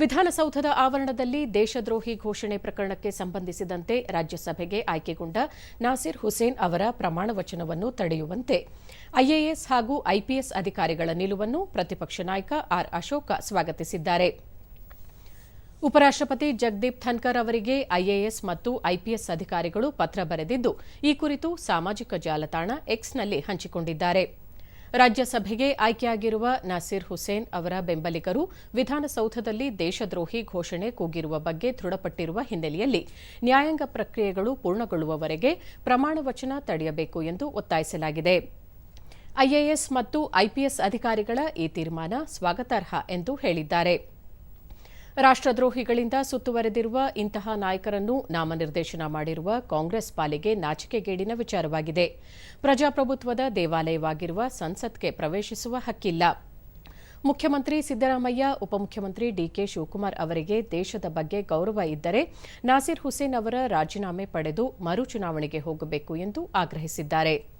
ವಿಧಾನಸೌಧದ ಆವರಣದಲ್ಲಿ ದೇಶದ್ರೋಹಿ ಘೋಷಣೆ ಪ್ರಕರಣಕ್ಕೆ ಸಂಬಂಧಿಸಿದಂತೆ ರಾಜ್ಯಸಭೆಗೆ ಆಯ್ಕೆಗೊಂಡ ನಾಸಿರ್ ಹುಸೇನ್ ಅವರ ಪ್ರಮಾಣ ವಚನವನ್ನು ತಡೆಯುವಂತೆ. ಐಎಎಸ್ ಹಾಗೂ ಐಪಿಎಸ್ ಅಧಿಕಾರಿಗಳ ನಿಲುವನ್ನು ಪ್ರತಿಪಕ್ಷ ನಾಯಕ ಆರ್ ಅಶೋಕ ಸ್ವಾಗತಿಸಿದ್ದಾರೆ. ಉಪರಾಷ್ಟಪತಿ ಜಗದೀಪ್ ಧನ್ಕರ್ ಅವರಿಗೆ ಐಎಎಸ್ ಮತ್ತು ಐಪಿಎಸ್ ಅಧಿಕಾರಿಗಳು ಪತ್ರ ಬರೆದಿದ್ದು, ಈ ಕುರಿತು ಸಾಮಾಜಿಕ ಜಾಲತಾಣ ಎಕ್ಸ್ನಲ್ಲಿ ಹಂಚಿಕೊಂಡಿದ್ದಾರೆ. ರಾಜ್ಯಸಭೆಗೆ ಆಯ್ಕೆಯಾಗಿರುವ ನಾಸಿರ್ ಹುಸೇನ್ ಅವರ ಬೆಂಬಲಿಗರು ವಿಧಾನಸೌಧದಲ್ಲಿ ದೇಶದ್ರೋಹಿ ಘೋಷಣೆ ಕೂಗಿರುವ ಬಗ್ಗೆ ದೃಢಪಟ್ಟಿರುವ ಹಿನ್ನೆಲೆಯಲ್ಲಿ ನ್ಯಾಯಾಂಗ ಪ್ರಕ್ರಿಯೆಗಳು ಪೂರ್ಣಗೊಳ್ಳುವವರೆಗೆ ಪ್ರಮಾಣ ವಚನ ತಡೆಯಬೇಕು ಎಂದು ಒತ್ತಾಯಿಸಲಾಗಿದೆ. ಐಎಎಸ್ ಮತ್ತು ಐಪಿಎಸ್ ಅಧಿಕಾರಿಗಳ ಈ ತೀರ್ಮಾನ ಸ್ವಾಗತಾರ್ಹ ಎಂದು ಹೇಳಿದ್ದಾರೆ. ರಾಷ್ಟದ್ರೋಹಿಗಳಿಂದ ಸುತ್ತುವರೆದಿರುವ ಇಂತಹ ನಾಯಕರನ್ನು ನಾಮನಿರ್ದೇಶನ ಮಾಡಿರುವ ಕಾಂಗ್ರೆಸ್ ಪಾಲಿಗೆ ನಾಚಿಕೆಗೇಡಿನ ವಿಚಾರವಾಗಿದೆ. ಪ್ರಜಾಪ್ರಭುತ್ವದ ದೇವಾಲಯವಾಗಿರುವ ಸಂಸತ್ಗೆ ಪ್ರವೇಶಿಸುವ ಹಕ್ಕಿಲ್ಲ. ಮುಖ್ಯಮಂತ್ರಿ ಸಿದ್ದರಾಮಯ್ಯ, ಉಪಮುಖ್ಯಮಂತ್ರಿ ಡಿಕೆ ಶಿವಕುಮಾರ್ ಅವರಿಗೆ ದೇಶದ ಬಗ್ಗೆ ಗೌರವ ಇದ್ದರೆ ನಾಸಿರ್ ಹುಸೇನ್ ಅವರ ರಾಜೀನಾಮೆ ಪಡೆದು ಮರು ಚುನಾವಣೆಗೆ ಹೋಗಬೇಕು ಎಂದು ಆಗ್ರಹಿಸಿದ್ದಾರೆ.